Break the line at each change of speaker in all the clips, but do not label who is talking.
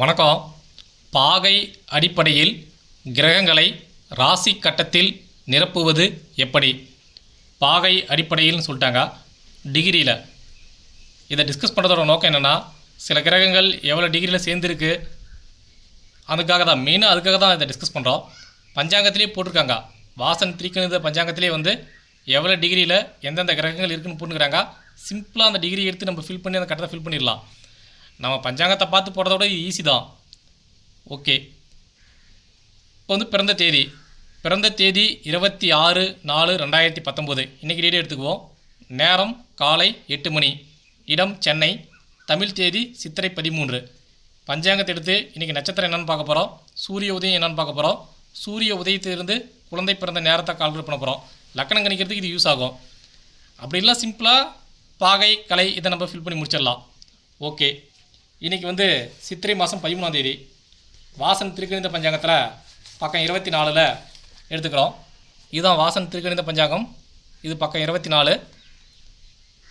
வணக்கம். பாகை அடிப்படையில் கிரகங்களை ராசி கட்டத்தில் நிரப்புவது எப்படி? பாகை அடிப்படையில்னு சொல்லிட்டாங்க. டிகிரியில் இதை டிஸ்கஸ் பண்ணுறதோட நோக்கம் என்னென்னா சில கிரகங்கள் எவ்வளோ டிகிரியில் சேர்ந்துருக்கு? அதுக்காக தான் மெயினாக அதுக்காக தான் இதை டிஸ்கஸ் பண்ணுறோம் பஞ்சாங்கத்திலே போட்டிருக்காங்க. வாசன் திரிக்கணித பஞ்சாங்கத்திலே வந்து எவ்வளோ டிகிரியில் எந்தெந்த கிரகங்கள் இருக்குன்னு போட்டுக்கிறாங்க. சிம்பிளாக அந்த டிகிரி எடுத்து நம்ம ஃபில் பண்ணி அந்த கட்டத்தை ஃபில் பண்ணிடலாம். நம்ம பஞ்சாங்கத்தை பார்த்து போகிறத விட ஈஸி தான். ஓகே இப்போ வந்து பிறந்த தேதி. பிறந்த தேதி இருபத்தி ஆறு நாலு ரெண்டாயிரத்தி பத்தொம்போது. இன்றைக்கி டேட் எடுத்துக்குவோம். நேரம் காலை எட்டு மணி. இடம் சென்னை. தமிழ் தேதி சித்திரை பதிமூன்று. பஞ்சாங்கத்தை எடுத்து இன்றைக்கி நட்சத்திரம் என்னென்னு பார்க்க போகிறோம் சூரிய உதயம் என்னென்னு பார்க்க போகிறோம் சூரிய உதயத்திலிருந்து குழந்தை பிறந்த நேரத்தை கால்குலேட் பண்ண போகிறோம் லக்கணம் கணிக்கிறதுக்கு இது யூஸ் ஆகும். அப்படி இல்லை சிம்பிளாக பாகை கலை இதை நம்ம ஃபில் பண்ணி முடிச்சிடலாம். ஓகே இன்றைக்கி வந்து சித்திரை மாதம் பதிமூணாம் தேதி. வாசன் திருக்கணித பஞ்சாங்கத்தில் பக்கம் இருபத்தி நாலில் எடுத்துக்கிறோம். இதுதான் வாசன் திருக்கணித பஞ்சாங்கம். இது பக்கம் இருபத்தி நாலு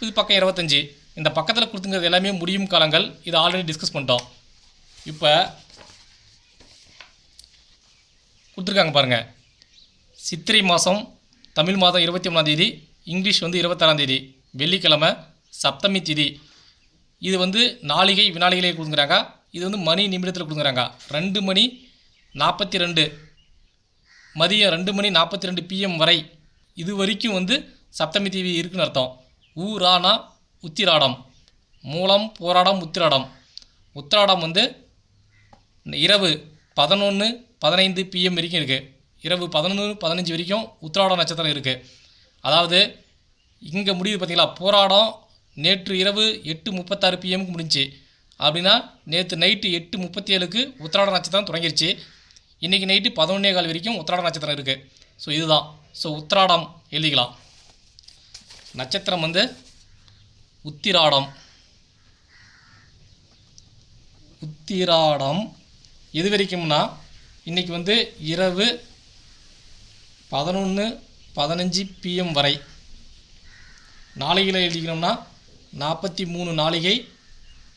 இது பக்கம் இருபத்தஞ்சி. இந்த பக்கத்தில் கொடுத்துங்கிறது எல்லாமே முடியும் காலங்கள். இது ஆல்ரெடி டிஸ்கஸ் பண்ணிட்டோம். இப்போ கொடுத்துருக்காங்க பாருங்கள் சித்திரை மாதம் தமிழ் மாதம் இருபத்தி மூணாம் தேதி இங்கிலீஷ் வந்து இருபத்தாறாம் தேதி வெள்ளிக்கிழமை சப்தமி திதி. இது வந்து நாளிகை வினாளிகளே கொடுக்குறாங்க இது வந்து மணி நிமிடத்தில் கொடுக்குறாங்க ரெண்டு மணி நாற்பத்தி ரெண்டு மதியம் ரெண்டு மணி நாற்பத்தி ரெண்டு பிஎம் வரை இது வரைக்கும் வந்து சப்தமி தீவி இருக்குன்னு அர்த்தம். ஊரானா உத்திராடம். மூலம் போராடம் உத்திராடம். உத்திராடம் வந்து இரவு பதினொன்று பதினைந்து பிஎம் வரைக்கும் இருக்குது இரவு பதினொன்று பதினஞ்சு வரைக்கும் உத்திராடம் நட்சத்திரம் இருக்குது அதாவது இங்கே முடியுது பார்த்தீங்களா போராடம் நேற்று இரவு எட்டு முப்பத்தாறு பிஎம்க்கு முடிஞ்சுச்சு அப்படின்னா நேற்று நைட்டு எட்டு முப்பத்தி ஏழுக்கு உத்திராட நட்சத்திரம் தொடங்கிருச்சு. இன்றைக்கி நைட்டு பதினொன்னே கால் வரைக்கும் உத்திராட நட்சத்திரம் இருக்குது ஸோ இதுதான். ஸோ உத்திராடம் எழுதிக்கலாம். நட்சத்திரம் வந்து உத்திராடம். உத்திராடம் எது வரைக்கும்னா இன்றைக்கி வந்து இரவு பதினொன்று பதினஞ்சு பிஎம் வரை. நாளையில் எழுதிக்கணும்னா நாற்பத்தி மூணு நாளிகை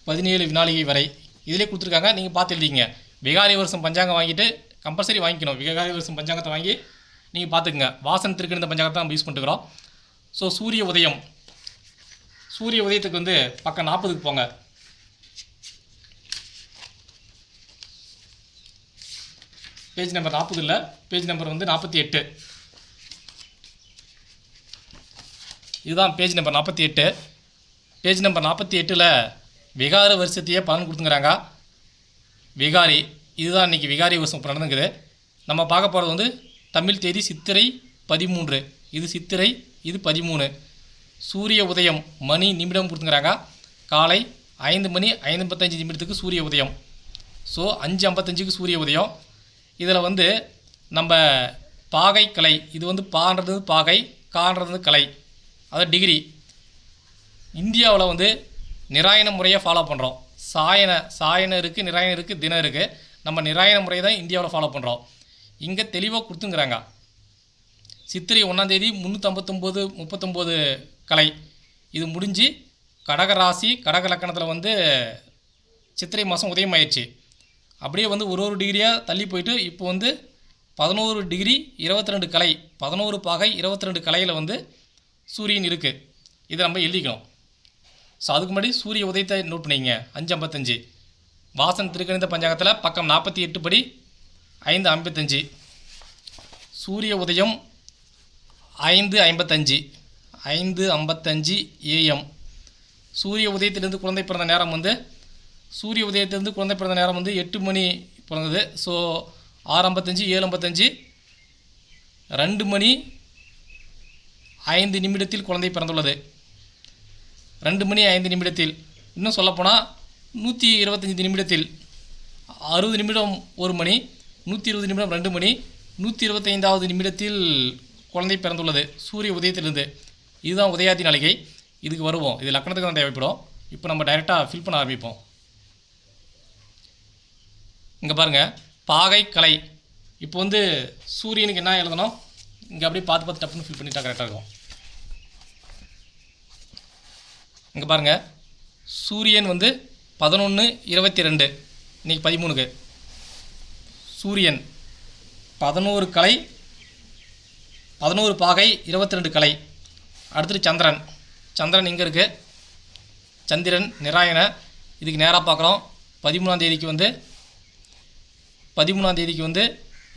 பதினேழு வினாளிகை வரை. இதிலே கொடுத்துருக்காங்க நீங்கள் பார்த்து எழுதிங்க விகாரி வருஷம் பஞ்சாங்கம் வாங்கிட்டு கம்பல்சரி வாங்கிக்கணும். விகாரி வருஷம் பஞ்சாங்கத்தை வாங்கி நீங்கள் பார்த்துக்குங்க. வாசன் திருக்கணித பஞ்சாங்கத்தை நம்ம யூஸ் பண்ணிட்டுக்கிறோம் ஸோ சூரிய உதயம். சூரிய உதயத்துக்கு வந்து பக்கம் நாற்பதுக்கு போங்க. பேஜ் நம்பர் நாற்பது இல்லை. பேஜ் நம்பர் வந்து நாற்பத்தி எட்டு. இதுதான் பேஜ் நம்பர் நாற்பத்தி எட்டு. பேஜ் நம்பர் நாற்பத்தி எட்டில் விகார வருஷத்தையே பலன் கொடுத்துங்கிறாங்க. விகாரி இதுதான் இன்றைக்கி விகாரி வருஷம் இப்போ நடந்துக்குது. நம்ம பார்க்க போகிறது வந்து தமிழ் தேதி சித்திரை பதிமூன்று. இது சித்திரை இது பதிமூணு. சூரிய உதயம் மணி நிமிடம் கொடுத்துங்கிறாங்க. காலை ஐந்து மணி ஐம்பத்தஞ்சு நிமிடத்துக்கு சூரிய உதயம். ஸோ அஞ்சு ஐம்பத்தஞ்சுக்கு சூரிய உதயம். இதில் வந்து நம்ம பாகை கலை இது வந்து பான்றது பாகை கான்றது கலை. அதாவது டிகிரி இந்தியாவில் வந்து நிராயண முறையை ஃபாலோ பண்ணுறோம் சாயன சாயனம் இருக்குது நிராயணம் இருக்குது தினம் இருக்குது நம்ம நிராயண முறையை தான் இந்தியாவில் ஃபாலோ பண்ணுறோம் இங்கே தெளிவாக கொடுத்துங்கிறாங்க. சித்திரை ஒன்றாந்தேதி முந்நூற்றம்பத்தொம்போது முப்பத்தொம்போது கலை. இது முடிஞ்சு கடக ராசி கடக லக்கணத்தில் வந்து சித்திரை மாதம் உதயம் ஆயிடுச்சு அப்படியே வந்து ஒரு ஒரு டிகிரியாக தள்ளி போயிட்டு இப்போ வந்து பதினோரு டிகிரி இருபத்தி ரெண்டு கலை. பதினோரு பாகை இருபத்தி ரெண்டு கலையில் வந்து சூரியன் இருக்குது இதை நம்ம எழுதிக்கணும். ஸோ அதுக்கு முன்னாடி சூரிய உதயத்தை நோட் பண்ணிங்க. அஞ்சு ஐம்பத்தஞ்சு வாசன் திருக்கணித பஞ்சாங்கத்தில் பக்கம் நாற்பத்தி எட்டு படி ஐந்து ஐம்பத்தஞ்சு. சூரிய உதயம் ஐந்து ஐம்பத்தஞ்சு. ஐந்து ஐம்பத்தஞ்சு ஏஎம் சூரிய உதயத்திலிருந்து குழந்தை பிறந்த நேரம் வந்து சூரிய உதயத்திலிருந்து குழந்தை பிறந்த நேரம் வந்து எட்டு மணி பிறந்தது. ஸோ ஆறு ஐம்பத்தஞ்சு ஏழு ஐம்பத்தஞ்சு. ரெண்டு மணி ஐந்து நிமிடத்தில் குழந்தை பிறந்துள்ளது. ரெண்டு மணி ஐந்து நிமிடத்தில். இன்னும் சொல்லப்போனால் நூற்றி இருபத்தஞ்சி நிமிடத்தில். அறுபது நிமிடம் ஒரு மணி நூற்றி இருபது நிமிடம் ரெண்டு மணி நூற்றி இருபத்தைந்தாவது நிமிடத்தில் குழந்தை பிறந்துள்ளது. சூரிய உதயத்திலிருந்து. இதுதான் உதயாதி நாளிகை. இதுக்கு வருவோம். இது லக்கணத்துக்கு தான் தேவைப்படும். இப்போ நம்ம டைரெக்டாக ஃபில் பண்ண ஆரம்பிப்போம். இங்கே பாருங்கள் பாகை கலை இப்போ வந்து சூரியனுக்கு என்ன எழுதணும்? இங்கே அப்படியே பார்த்து பார்த்து டப்புன்னு ஃபில் பண்ணிட்டா கரெக்டாக இருக்கும். இங்கே பாருங்கள் சூரியன் வந்து பதினொன்று இருபத்தி ரெண்டு இன்றைக்கி பதிமூணுக்கு. சூரியன் பதினோரு கலை பதினோரு பாகை இருபத்தி ரெண்டு கலை. அடுத்தது சந்திரன். சந்திரன் இங்கே இருக்குது சந்திரன் நிராயண இதுக்கு நேராக பார்க்குறோம். பதிமூணாம் தேதிக்கு வந்து பதிமூணாம் தேதிக்கு வந்து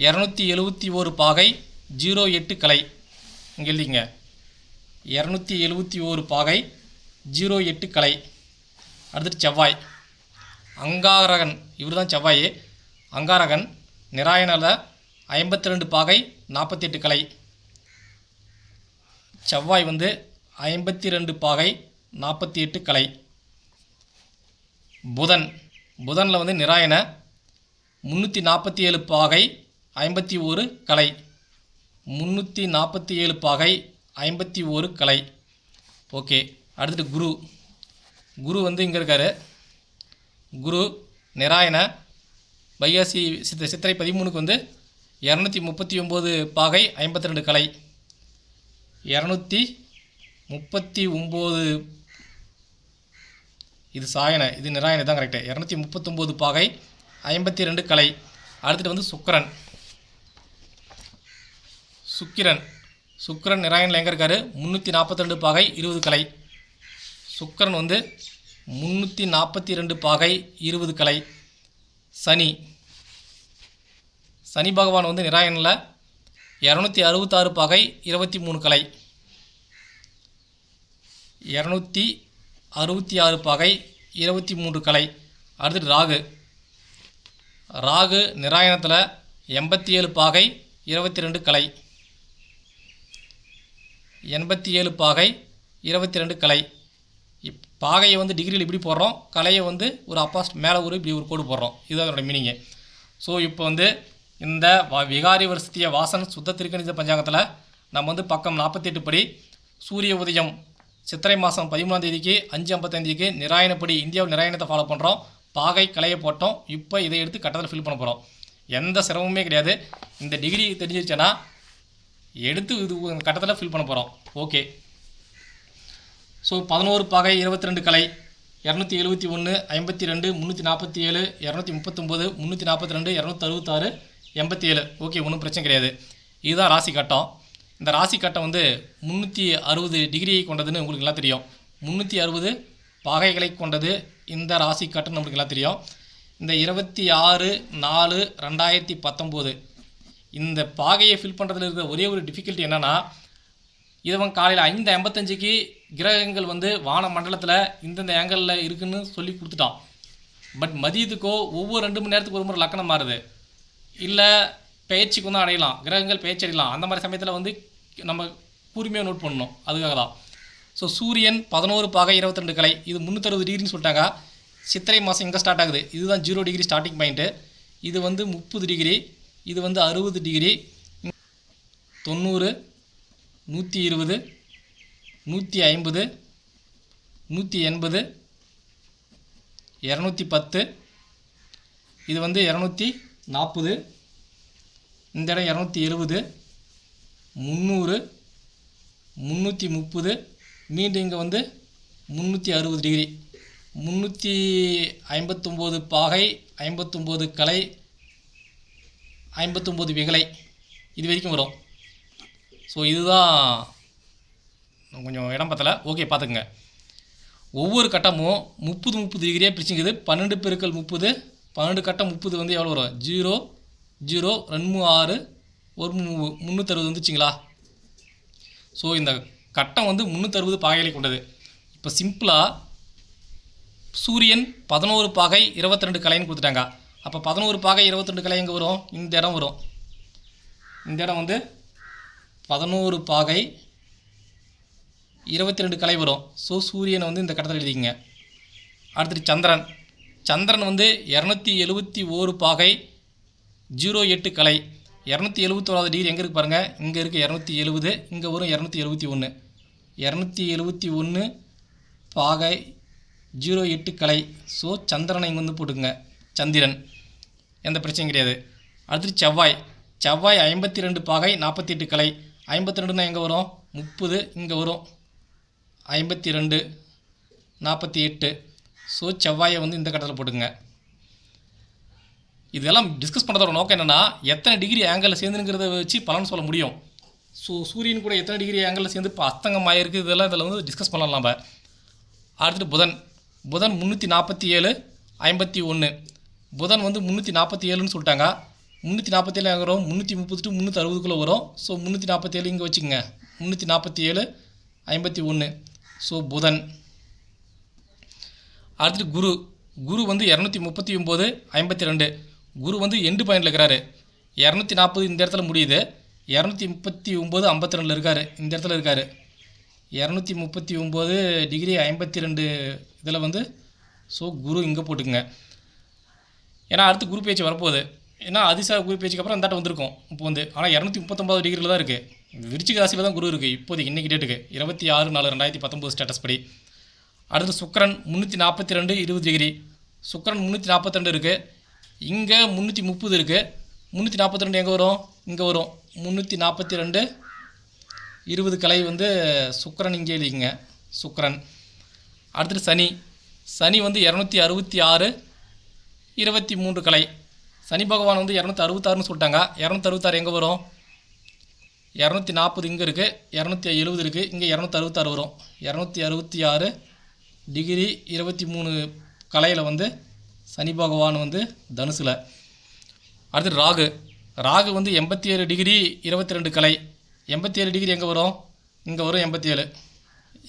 இரநூத்தி எழுபத்தி ஒரு பாகை ஜீரோ எட்டு கலை. இங்கே எழுதிங்க இரநூத்தி எழுபத்தி ஒரு பாகை ஜீரோ எட்டு கலை. அடுத்து செவ்வாய். அங்காரகன் இவர் தான் செவ்வாய். அங்காரகன் நிராயணல ஐம்பத்தி ரெண்டு பாகை நாற்பத்தி எட்டு கலை. செவ்வாய் வந்து ஐம்பத்தி ரெண்டு பாகை நாற்பத்தி எட்டு கலை. புதன். புதனில் வந்து நிராயண முந்நூற்றி நாற்பத்தி ஏழு பாகை ஐம்பத்தி ஒரு கலை. முந்நூற்றி நாற்பத்தி ஏழு பாகை ஐம்பத்தி ஒரு கலை. ஓகே. அடுத்தது குரு. குரு வந்து இங்கே இருக்கார். குரு நிராயண வைகாசி சித்த சித்திரை பதிமூணுக்கு வந்து இரநூத்தி முப்பத்தி ஒம்பது பாகை ஐம்பத்தி ரெண்டு கலை. இரநூத்தி முப்பத்தி ஒம்பது இது சாயன இது நிராயண தான் கரெக்டு இரநூத்தி முப்பத்தொம்போது பாகை ஐம்பத்தி ரெண்டு கலை. அடுத்துட்டு வந்து சுக்கிரன். சுக்கிரன். சுக்கரன் நிராயணில் எங்கே இருக்காரு? முந்நூற்றி நாற்பத்தி ரெண்டு பாகை இருபது கலை. சுக்கரன் வந்து முந்நூற்றி நாற்பத்தி ரெண்டு பாகை இருபது கலை. சனி. சனி பகவான் வந்து நிராயணில் இரநூத்தி அறுபத்தாறு பாகை இருபத்தி மூணு கலை. இரநூத்தி அறுபத்தி ஆறு பாகை இருபத்தி மூன்று கலை. அடுத்து ராகு. ராகு நிராயணத்தில் எண்பத்தி ஏழு பாகை இருபத்தி ரெண்டு கலை. எண்பத்தி ஏழு பாகை இருபத்தி ரெண்டு கலை. பாகையை வந்து டிகிரியில் இப்படி போடுறோம் கலையை வந்து ஒரு அப்பாஸ்ட் மேலே ஒரு இப்படி ஒரு கோடு போடுறோம். இதுதான் அதோட மீனிங்கு ஸோ இப்போ வந்து இந்த வ விகாரி வருஷத்திய வாசன் சுத்த திருக்கணித பஞ்சாங்கத்தில் நம்ம வந்து பக்கம் நாற்பத்தெட்டு படி சூரிய உதயம் சித்திரை மாதம் பதிமூணாம் தேதிக்கு அஞ்சு ஐம்பத்தஞ்சுக்கு நிராயணப்படி இந்தியாவில் நிராயணத்தை ஃபாலோ பண்ணுறோம் பாகை கலையை போட்டோம். இப்போ இதை எடுத்து கட்டத்தில் ஃபில் பண்ண போகிறோம் எந்த சிரமமே கிடையாது. இந்த டிகிரி தெரிஞ்சிருச்சுன்னா எடுத்து இது கட்டத்தில் ஃபில் பண்ண போகிறோம் ஓகே ஸோ பதினோரு பாகை இருபத்தி ரெண்டு கலை இரநூத்தி எழுபத்தி ஒன்று ஐம்பத்தி ரெண்டு முந்நூற்றி நாற்பத்தி ஏழு இரநூத்தி முப்பத்தொம்போது முந்நூற்றி நாற்பத்தி ரெண்டு இரநூத்தி அறுபத்தாறு எண்பத்தி ஏழு. ஓகே ஒன்றும் பிரச்சனை கிடையாது. இதுதான் ராசி கட்டம். இந்த ராசி கட்டம் வந்து முந்நூற்றி அறுபது டிகிரியை கொண்டதுன்னு உங்களுக்கு எல்லாம் தெரியும். முந்நூற்றி அறுபது பகைகளை கொண்டது இந்த ராசி கட்டம் நம்மளுக்கு எல்லாம் தெரியும். இந்த இருபத்தி ஆறு நாலு ரெண்டாயிரத்தி பத்தொம்போது இந்த பாகையை ஃபில் பண்ணுறதுல இருக்கிற ஒரே ஒரு டிஃபிகல்ட்டி என்னென்னா இதுவன் காலையில் ஐந்து ஐம்பத்தஞ்சுக்கு கிரகங்கள் வந்து வான மண்டலத்தில் இந்தந்த ஏங்கலில் இருக்குன்னு சொல்லி கொடுத்துட்டான். பட் மதியத்துக்கோ ஒவ்வொரு ரெண்டு மணி நேரத்துக்கு ஒரு முறை லக்கணம் மாறுது. இல்லை பயிற்சிக்கு வந்து அடையலாம். கிரகங்கள் பயிற்சி அடையலாம். அந்த மாதிரி சமயத்தில் வந்து நம்ம கூர்மையாக நோட் பண்ணணும். அதுக்காக தான் ஸோ சூரியன் பதினோரு பாகை இருபத்தி ரெண்டு கலை. இது முந்நூற்றறுபது டிகிரின்னு சொல்லிட்டாங்க. சித்திரை மாதம் இங்கே ஸ்டார்ட் ஆகுது? இதுதான் ஜீரோ டிகிரி ஸ்டார்டிங் பாயிண்ட்டு இது வந்து முப்பது டிகிரி இது வந்து அறுபது டிகிரி தொண்ணூறு. நூற்றி இருபது நூற்றி ஐம்பது நூற்றி எண்பது இரநூத்தி பத்து இது வந்து இரநூத்தி நாற்பது இந்த இடம் இரநூத்தி இருபது முந்நூறு முந்நூற்றி முப்பது மீண்டும் இங்கே வந்து முந்நூற்றி அறுபது டிகிரி. முந்நூற்றி ஐம்பத்தொம்போது பாகை ஐம்பத்தொம்போது கலை ஐம்பத்தொம்போது விகலை இது வரைக்கும் வரும். ஸோ இதுதான் கொஞ்சம் இடம் பத்தல. ஓகே பார்த்துக்குங்க. ஒவ்வொரு கட்டமும் முப்பது முப்பது டிகிரியாக பிரிச்சுங்குது பன்னெண்டு பெருக்கள் முப்பது பன்னெண்டு கட்டம் முப்பது வந்து எவ்வளோ வரும்? ஜீரோ ஜீரோ ரெண்டு ஆறு ஒரு முந்நூற்றறுபது வந்துச்சுங்களா? ஸோ இந்த கட்டம் வந்து முந்நூற்றறுபது பாகைகளை கொண்டது. இப்போ சிம்பிளாக சூரியன் பதினோரு பாகை இருபத்தி ரெண்டு கலைன்னு கொடுத்துட்டாங்க. அப்போ பதினோரு பாகை இருபத்தி ரெண்டு கலை எங்கே வரும்? இந்த இடம் வரும். இந்த இடம் வந்து பதினோரு பாகை இருபத்தி ரெண்டு கலை வரும். ஸோ சூரியனை வந்து இந்த கட்டத்தில் எழுதிக்கங்க. அடுத்தது சந்திரன். சந்திரன் வந்து இரநூத்தி எழுபத்தி ஓரு பாகை ஜீரோ எட்டு கலை. இரநூத்தி எழுபத்தோராவது டிகிரி எங்கே இருக்குது பாருங்கள் இங்கே இருக்குது இரநூத்தி எழுபது இங்கே வரும் இரநூத்தி எழுபத்தி ஒன்று இரநூத்தி எழுபத்தி ஒன்று பாகை ஜீரோ எட்டு கலை. ஸோ சந்திரனை இங்கே வந்து போட்டுக்குங்க. சந்திரன். எந்த பிரச்சனையும் கிடையாது. அடுத்து செவ்வாய். செவ்வாய் ஐம்பத்தி ரெண்டு பாகை நாற்பத்தி எட்டு கலை. ஐம்பத்தி ரெண்டுனா எங்கே வரும்? முப்பது இங்கே வரும். ஐம்பத்தி ரெண்டு நாற்பத்தி எட்டு. ஸோ செவ்வாயை வந்து இந்த கட்டத்தில் போட்டுங்க இதெல்லாம் டிஸ்கஸ் பண்ணுறதோட நோக்கம் என்னென்னா எத்தனை டிகிரி ஆங்கிளில் சேர்ந்துங்கிறத வச்சு பலன் சொல்ல முடியும். ஸோ சூரியன் கூட எத்தனை டிகிரி ஆங்கிளில் சேர்ந்து இப்போ அஸ்தங்கம் ஆயிருக்கு இதெல்லாம் இதில் வந்து டிஸ்கஸ் பண்ணலாம் நம்ம அடுத்துட்டு புதன். புதன் முந்நூற்றி நாற்பத்தி ஏழு ஐம்பத்தி ஒன்று புதன் வந்து முந்நூற்றி நாற்பத்தி ஏழுன்னு சொல்லிட்டாங்க. முந்நூற்றி நாற்பத்தேழு ஏழு முந்நூற்றி முப்பது டு முந்நூற்றி அறுபதுக்குள்ளே வரும். ஸோ முந்நூற்றி நாற்பத்தேழு இங்கே வச்சுக்கோங்க. முந்நூற்றி நாற்பத்தி ஏழு ஐம்பத்தி ஒன்று ஸோ புதன். அடுத்துட்டு குரு. குரு வந்து இரநூத்தி முப்பத்தி ஒம்பது ஐம்பத்தி ரெண்டு. குரு வந்து எண்டு பாயிண்டில் இருக்கிறாரு. இரநூத்தி நாற்பது இந்த இடத்துல முடியுது. இரநூத்தி முப்பத்தி ஒம்பது ஐம்பத்தி ரெண்டில் இருக்கார். இந்த இடத்துல இருக்கார். இரநூத்தி முப்பத்தி ஒம்பது டிகிரி ஐம்பத்தி ரெண்டு இதில் வந்து ஸோ குரு இங்கே போட்டுக்குங்க. ஏன்னா அடுத்து குரு பேச்சு வரப்போகுது. ஏன்னா அதிசா குரு பேச்சுக்கு அப்புறம் இந்தாட்ட வந்திருக்கும். இப்போ வந்து ஆனால் இரநூத்தி முப்பத்தொம்பது டிகிரியில் தான் இருக்குது விருச்சிக ராசியில் தான் குரு இருக்குது இப்போதைக்கு இன்றைக்கி டேட்டுக்கு இருபத்தி ஆறு நாலு ரெண்டாயிரத்தி பத்தொம்போது ஸ்டேட்டஸ் படி. அடுத்து சுக்கரன் முந்நூற்றி நாற்பத்தி ரெண்டு இருபது டிகிரி சுக்கரன் முந்நூற்றி நாற்பத்தி ரெண்டு இருக்குது இங்கே முந்நூற்றி முப்பது இருக்குது முந்நூற்றி நாற்பத்தி ரெண்டு எங்கே வரும்? இங்கே வரும். முந்நூற்றி நாற்பத்தி ரெண்டு இருபது கலை வந்து சுக்கரன் இங்கே எழுதிங்க சுக்கரன். அடுத்தது சனி. சனி வந்து இரநூத்தி அறுபத்தி ஆறு இருபத்தி மூன்று கலை. சனி பகவான் வந்து இரநூத்தி அறுபத்தாறுன்னு சொல்லிட்டாங்க. இரநூத்தி அறுபத்தாறு எங்கே வரும்? இரநூத்தி நாற்பது இங்கே இருக்குது இரநூத்தி எழுபது இருக்குது இங்கே இரநூத்தி அறுபத்தாறு வரும். இரநூத்தி அறுபத்தி ஆறு டிகிரி இருபத்தி மூணு கலையில் வந்து சனி பகவான் வந்து தனுசில். அடுத்து ராகு. ராகு வந்து எண்பத்தி ஏழு டிகிரி இருபத்தி ரெண்டு கலை. எண்பத்தி ஏழு டிகிரி எங்கே வரும்? இங்கே வரும் எண்பத்தி ஏழு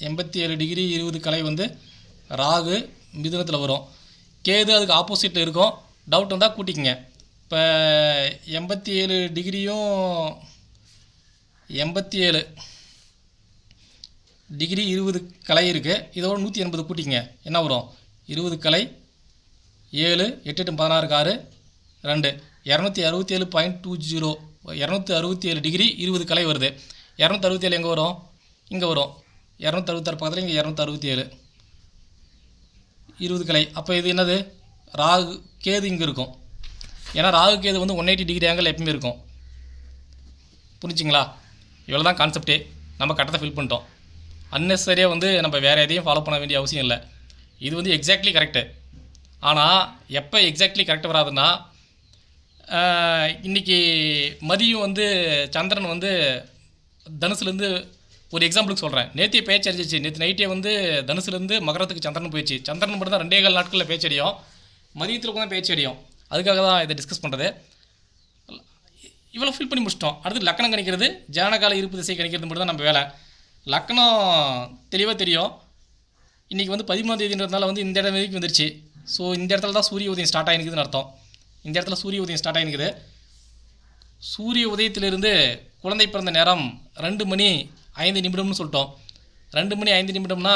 எண்பத்தி ஏழு டிகிரி இருபது கலை வந்து ராகு மிதுனத்தில் வரும். கேது அதுக்கு ஆப்போசிட்டில் இருக்கும். டவுட் வந்தால் கூட்டிக்கங்க. இப்போ எண்பத்தி ஏழு டிகிரியும் எண்பத்தி ஏழு டிகிரி இருபது கலை இருக்குது இதோட நூற்றி எண்பது கூட்டிங்க. என்ன வரும்? இருபது கலை ஏழு எட்டு எட்டு பதினாறுக்கு ஆறு ரெண்டு. இரநூத்தி அறுபத்தி ஏழு பாயிண்ட் டூ ஜீரோ இரநூத்தி அறுபத்தி ஏழு டிகிரி இருபது கலை வருது. இரநூத்தி அறுபத்தி ஏழு எங்கே வரும்? இங்கே வரும். இரநூத்தி அறுபத்தாறு பக்கத்தில் இங்கே இரநூத்தி அறுபத்தி ஏழு இருபது கலை. அப்போ இது என்னது? ராகு கேது இங்கே இருக்கும். ஏன்னா ராகு கேது வந்து ஒன் எயிட்டி டிகிரி ஆங்கிள் எப்பவுமே இருக்கும். புரிஞ்சுங்களா? இவ்வளோ தான் கான்செப்டே நம்ம கட்டத்தை ஃபில் பண்ணிட்டோம். அன்னெசரியாக வந்து நம்ம வேறு எதையும் ஃபாலோ பண்ண வேண்டிய அவசியம் இல்லை. இது வந்து எக்ஸாக்ட்லி கரெக்டு ஆனால் எப்போ எக்ஸாக்ட்லி கரெக்ட் வராதுன்னா இன்றைக்கி மதியம் வந்து சந்திரன் வந்து தனுசுலேருந்து ஒரு எக்ஸாம்பிளுக்கு சொல்கிறேன் நேத்திய பேச்சு அடிச்சிச்சு. நேற்று நைட்டே வந்து தனுசுலேருந்து மகரத்துக்கு சந்திரன் போயிடுச்சு. சந்திரன் மட்டும் தான் ரெண்டே கால் நாட்களில் பேச்சடியும் மதியத்தில் கூட பேச்சடியும் அதுக்காக தான் இதை டிஸ்கஸ் பண்ணுறது இவ்வளோ ஃபில் பண்ணி முடிச்சிட்டோம். அடுத்து லக்கணம் கணிக்கிறது ஜனகால இருப்பு திசை கணிக்கிறது மட்டும் தான் நம்ம வேலை. லக்கணம் தெளிவாக தெரியும். இன்றைக்கி வந்து பதிமூணாம் தேதின்றதுனால வந்து இந்த இடம் வரைக்கும் வந்துருச்சு. ஸோ இந்த இடத்துல தான் சூரிய உதயம் ஸ்டார்ட் ஆகிருக்குதுன்னு அர்த்தம். இந்த இடத்துல சூரிய உதயம் ஸ்டார்ட் ஆகிருக்குது சூரிய உதயத்திலிருந்து குழந்தை பிறந்த நேரம் ரெண்டு மணி ஐந்து நிமிடம்னு சொல்லிட்டோம். ரெண்டு மணி ஐந்து நிமிடம்னா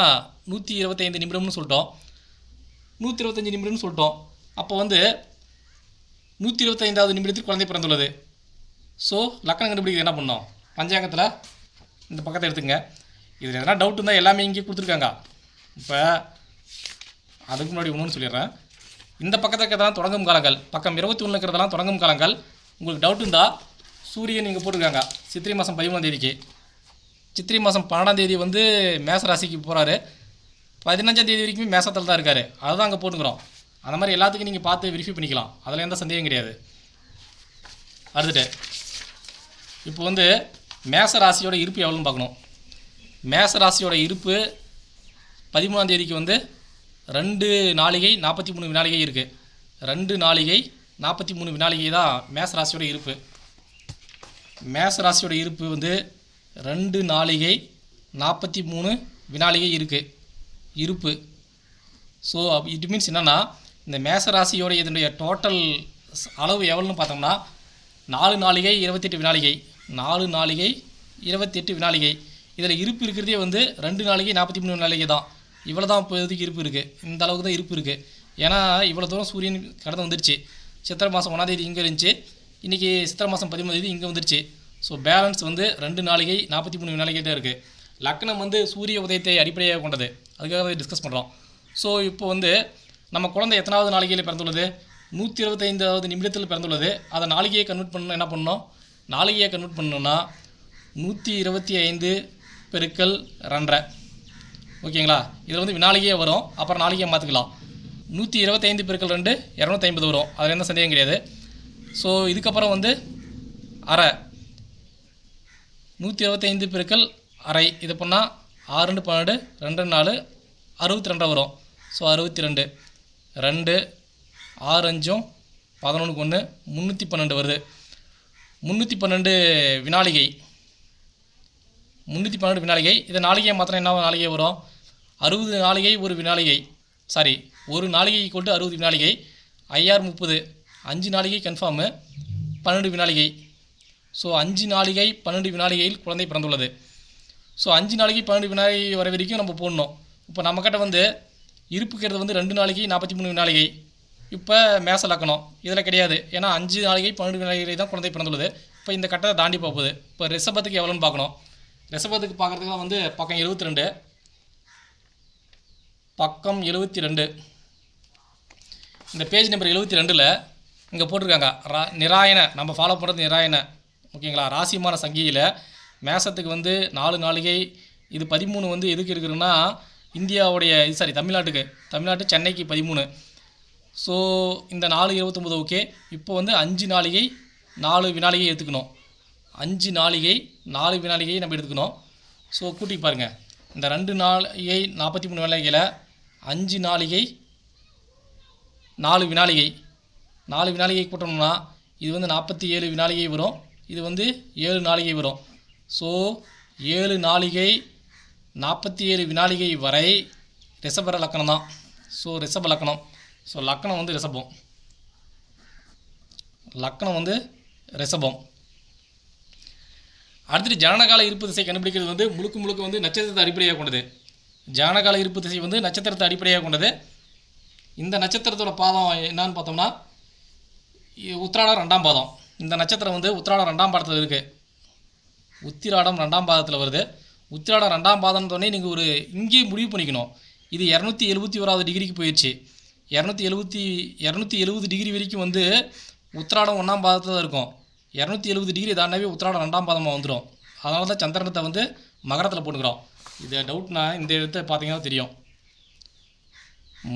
நூற்றி இருபத்தைந்து நிமிடம்னு சொல்லிட்டோம். நூற்றி இருபத்தஞ்சி நிமிடம்னு சொல்லிட்டோம். அப்போ வந்து நூற்றி இருபத்தைந்தாவது நிமிடத்தில் குழந்தை பிறந்துள்ளது. ஸோ லக்கணம் கண்டுபிடிக்கிறது என்ன பண்ணோம்? பஞ்சாங்கத்தில் இந்த பக்கத்தை எடுத்துங்க இதில் எதனா டவுட் இருந்தால் எல்லாமே இங்கே கொடுத்துருக்காங்க. இப்போ அதுக்கு முன்னாடி ஒன்றுன்னு சொல்லிடுறேன். இந்த பக்கத்தில் இருக்கிறதெல்லாம் தொடங்கும் காலங்கள் பக்கம் இருபத்தி ஒன்று இருக்கிறதெல்லாம் தொடங்கும் காலங்கள். உங்களுக்கு டவுட் இருந்தால் சூரியன் இங்கே போட்டிருக்காங்க. சித்திரை மாதம் பதிமூணாம் தேதிக்கு. சித்திரை மாதம் பன்னெண்டாம் தேதி வந்து மேச ராசிக்கு போகிறாரு பதினஞ்சாம் தேதி வரைக்குமே மேசத்தில் தான் இருக்கார். அதுதான் அங்கே போட்டுக்கிறோம். அந்த மாதிரி எல்லாத்துக்கும் நீங்கள் பார்த்து வெரிஃபை பண்ணிக்கலாம். அதில் எந்த சந்தேகம் கிடையாது. அடுத்துட்டு இப்போ வந்து மேச ராசியோட இருப்பு எவ்வளோன்னு பார்க்கணும். மேச ராசியோட இருப்பு பதிமூணாம் தேதிக்கு வந்து ரெண்டு நாளிகை நாற்பத்தி மூணு வினாளிகை இருக்குது ரெண்டு நாளிகை நாற்பத்தி மூணு வினாளிகை தான் மேச ராசியோட இருப்பு. மேச ராசியோட இருப்பு வந்து ரெண்டு நாளிகை நாற்பத்தி மூணு வினாளிகை இருக்குது இருப்பு. ஸோ இட் மீன்ஸ் என்னென்னா இந்த மேச ராசியோடைய இதனுடைய டோட்டல் அளவு எவ்வளோன்னு பார்த்தோம்னா நாலு நாளிகை இருபத்தெட்டு வினாளிகை. நாலு நாளிகை இருபத்தெட்டு வினாளிகை. இதில் இருப்பு இருக்கிறதே வந்து ரெண்டு நாளிகை நாற்பத்தி மூணு வினாளிகை தான். இவ்வளோ தான் இப்போதைக்கு இருப்பு இருக்குது இந்த அளவுக்கு தான் இருப்பு இருக்குது ஏன்னா இவ்வளோ தூரம் சூரியன் கடந்து வந்துருச்சு. சித்திரை மாதம் ஒன்றாந்தேதி இங்கே இருந்துச்சு. இன்றைக்கி சித்திரை மாதம் பதிமூணாந்தேதி தேதி இங்கே வந்துருச்சு. ஸோ பேலன்ஸ் வந்து ரெண்டு நாளிகை நாற்பத்தி மூணு வினாளிகை தான் இருக்குது லக்னம் வந்து சூரிய உதயத்தை அடிப்படையாக கொண்டது. அதுக்காக டிஸ்கஸ் பண்ணுறோம் ஸோ இப்போ வந்து நம்ம குழந்தை எத்தனாவது நாளிகையில் பிறந்துள்ளது? நூற்றி இருபத்தைந்தாவது நிமிடத்தில் பிறந்துள்ளது. அதை நாளிகையை கன்வெர்ட் பண்ணணும். என்ன பண்ணணும்? நாளிகையை கன்வெர்ட் பண்ணணும்னா நூற்றி இருபத்தி ஐந்து பெருக்கல் ரெண்டரை. ஓகேங்களா? இதில் வந்து வினாளிகையே வரும். அப்புறம் நாளிகையை மாற்றிக்கலாம் நூற்றி இருபத்தைந்து பெருக்கல் ரெண்டு இரநூத்தி ஐம்பது வரும். அதில் எந்த சந்தேகம் கிடையாது. ஸோ இதுக்கப்புறம் வந்து அரை. நூற்றி இருபத்தைந்து பெருக்கல் அரை. இது பண்ணால் ஆறு ரெண்டு பன்னெண்டு ரெண்டு நாலு அறுபத்தி ரெண்டு வரும். ஸோ அறுபத்தி ரெண்டு. ரெண்டு ஆறு அஞ்சும் பதினொன்றுக்கு ஒன்று முந்நூற்றி பன்னெண்டு வருது. முந்நூற்றி பன்னெண்டு வினாளிகை. முந்நூற்றி பன்னெண்டு வினாளிகை. இதை நாளிகையை மாத்திரம் என்ன நாளிகை வரும். அறுபது நாளிகை ஒரு வினாளிகை. சாரி ஒரு நாளிகை கொண்டு அறுபது வினாளிகை. ஐஆர் முப்பது. அஞ்சு நாளிகை கன்ஃபார்மு பன்னெண்டு வினாளிகை. ஸோ அஞ்சு நாளிகை பன்னெண்டு வினாளிகையில் குழந்தை பிறந்துள்ளது. ஸோ அஞ்சு நாளைக்கு பன்னெண்டு வினாளிகை வர வரைக்கும் நம்ம போடணும். இப்போ நம்மக்கிட்ட வந்து இருப்புக்கிறது வந்து ரெண்டு நாளைக்கு நாற்பத்தி மூணு நாளைக்கு இப்போ மேச லக்கணம். இதில் கிடையாது. ஏன்னா அஞ்சு நாளைக்கு பன்னெண்டு நாளைக்கு தான் குழந்தை பிறந்துள்ளது. இப்போ இந்த கட்டத்தை தாண்டி போகுது. இப்போ ரிஷபத்துக்கு எவ்வளோன்னு பார்க்கணும். ரிஷபத்துக்கு பார்க்குறதுக்கு வந்து பக்கம் எழுபத்தி ரெண்டு பக்கம் எழுபத்தி ரெண்டு இந்த பேஜ் நம்பர் எழுபத்தி ரெண்டில் இங்கே போட்டிருக்காங்க. ரா நிராயண நம்ம ஃபாலோ பண்ணுறது நிராயண ஓகேங்களா? ராசிமான சங்கியில் மேசத்துக்கு வந்து நாலு நாளிகை இது பதிமூணு வந்து எதுக்கு இருக்குதுன்னா இந்தியாவுடைய இது சாரி தமிழ்நாட்டுக்கு. தமிழ்நாட்டு சென்னைக்கு பதிமூணு. ஸோ இந்த நாலு இருபத்தொம்போது ஓகே இப்போ வந்து அஞ்சு நாளிகை நாலு வினாளிகை எடுத்துக்கணும். அஞ்சு நாளிகை நாலு வினாளிகை நம்ம எடுத்துக்கணும். ஸோ கூட்டி பாருங்கள் இந்த ரெண்டு நாளிகை நாற்பத்தி மூணு வினாளிகையில் அஞ்சு நாளிகை நாலு வினாளிகை. நாலு வினாளிகை கூட்டணும்னா இது வந்து நாற்பத்தி ஏழு வினாளிகை வரும். இது வந்து ஏழு நாளிகை வரும். ஸோ ஏழு நாளிகை நாற்பத்தி ஏழு வினாளிகை வரை ரிஷபர லக்கணம் தான் ஸோ ரிஷப லக்கணம். ஸோ லக்கணம் வந்து ரிஷபம். லக்கணம் வந்து ரிஷபம். அடுத்து ஜனனகால இருப்பு திசை கண்டுபிடிக்கிறது வந்து முழுக்க முழுக்க வந்து நட்சத்திரத்தை அடிப்படையாக கொண்டது. ஜனனகால இருப்பு திசை வந்து நட்சத்திரத்தை அடிப்படையாக கொண்டது. இந்த நட்சத்திரத்தோட பாதம் என்னன்னு பார்த்தோம்னா உத்திராடம் ரெண்டாம் பாதம். இந்த நட்சத்திரம் வந்து உத்திராடம் ரெண்டாம் பாதத்தில் இருக்குது உத்திராடம் ரெண்டாம் பாதத்தில் வருது. உத்திராடம் ரெண்டாம் பாதம்னு நீங்கள் ஒரு இங்கேயே முடிவு பண்ணிக்கணும். இது இரநூத்தி எழுபத்தி ஓராவது டிகிரிக்கு போயிடுச்சு இரநூத்தி எழுபத்தி இரநூத்தி எழுபது டிகிரி வரைக்கும் வந்து உத்திராடம் ஒன்றாம் பாதத்தில் தான் இருக்கும். இரநூத்தி எழுபது டிகிரி தாண்டாவே உத்திராடம் ரெண்டாம் பாதமாக வந்துடும் அதனால தான் சந்திரனத்தை வந்து மகரத்தில் போட்டுக்கிறோம். இது டவுட்னா இந்த இடத்த பார்த்தீங்கன்னா தெரியும்.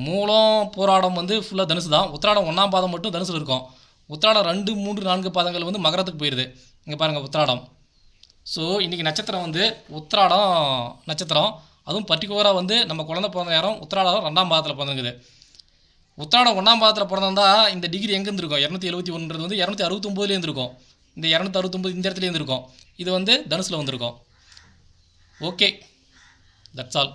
மூலம் போராடம் வந்து ஃபுல்லாக தனுசு தான். உத்திராடம் ஒன்றாம் பாதம் மட்டும் தனுசில் இருக்கும். உத்திராடம் ரெண்டு மூன்று நான்கு பாதங்கள் வந்து மகரத்துக்கு போயிடுது இங்கே பாருங்கள் உத்திராடம். ஸோ இன்றைக்கி நட்சத்திரம் வந்து உத்திராடம் நட்சத்திரம். அதுவும் பர்டிகுலராக வந்து நம்ம குழந்தை பிறந்த நேரம் உத்திராடம் ரெண்டாம் பாதத்தில் பிறந்திருக்குது. உத்திராடம் ஒன்றாம் பாதத்தில் பிறந்திருந்தா இந்த டிகிரி எங்கே இருந்திருக்கும்? இரநூத்தி எழுபத்தி ஒன்றது வந்து இரநூத்தி அறுபத்தொம்போதுலேயே இருந்திருக்கும். இந்த இரநூத்தி அறுபத்தொம்பது இந்த இடத்துல இருந்திருக்கும். இது வந்து தனுசில் வந்திருக்கும். Okay that's all